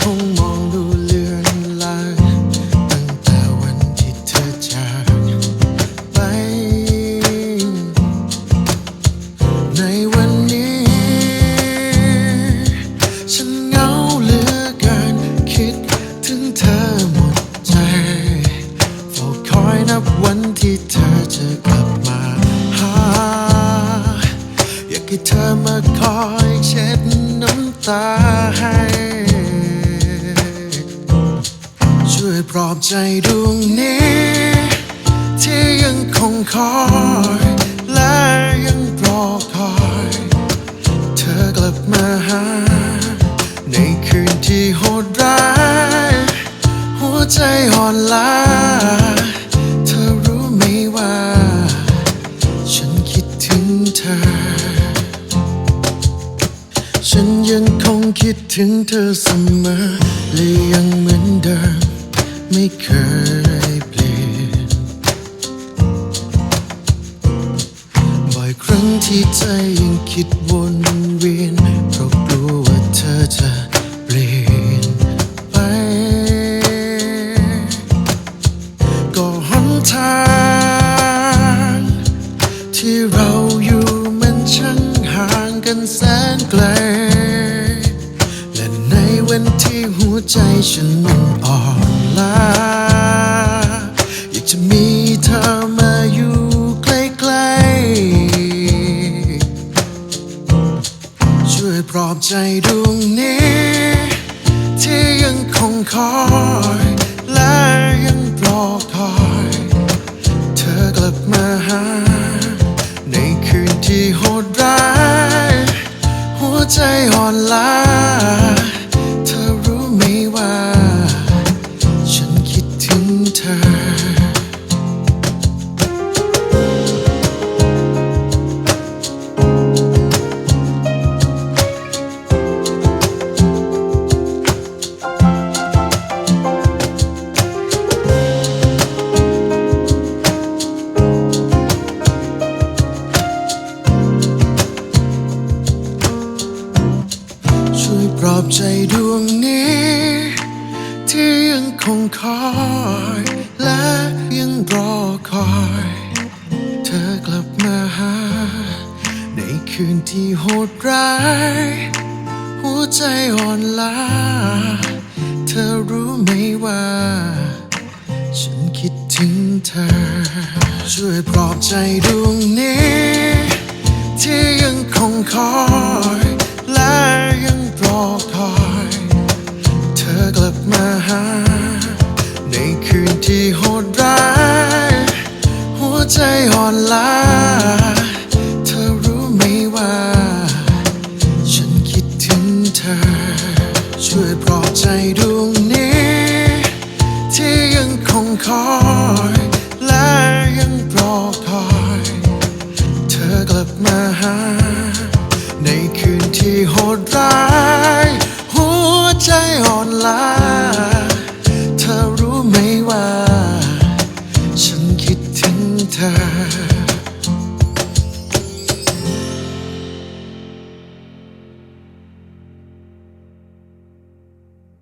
คงมองดูเลือนลางตั้งแต่วันที่เธอจากไป ในวันนี้ ฉันเหงาเหลือเกินคิดถึงเธอหมดใจเฝ้คอยนับวันที่เธอจะกลับมาหา อยากให้เธอมาคอยเช็ดน้ำตา วยปลอบใจดวงนี้ ที่ยังคงคอยและยังรอคอย เธอกลับมาหา ในคืนที่โหดร้าย หัวใจอ่อนล้า เธอรู้ไหมว่า ฉันคิดถึงเธอ ฉันยังคงคิดถึงเธอเสมอและยังเหมือนเดิม ไม่เคยเปลี่ยน บ่อยครั้งที่ใจยังคิดวนเวียน เพราะกลัวว่าเธอจะเปลี่ยนไป ก็หนทาง ที่เราอยู่มันช่างห่างกันแสนไกล และในวันที่หัวใจฉันมันอ่อน ลา อยากจะมีเธอมาอยู่ใกล้ๆ ช่วยปลอบใจดวงนี้ ที่ยังคงคอยและยังรอคอย เธอกลับมาหา ในคืนที่โหดร้าย หัวใจอ่อนล้า ช่วยปลอบใจดวงนี้ ที่ยังคงคอย และยังรอคอย เธอกลับมาหา ในคืนที่โหดร้าย หัวใจอ่อนล้า เธอรู้ไหมว่า ฉันคิดถึงเธอ ช่วยปลอบใจดวงนี้ ที่ยังคงคอย รอคอย เธอกลับมาหา ในคืนที่โหดร้าย หัวใจอ่อนล้า เธอรู้ไหมว่า ฉันคิดถึงเธอ ช่วยปลอบใจดวงนี้ ที่ยังคงคอย และยังรอคอย เธอกลับมาหา ในคืน ที่โหดร้าย หัวใจอ่อนล้า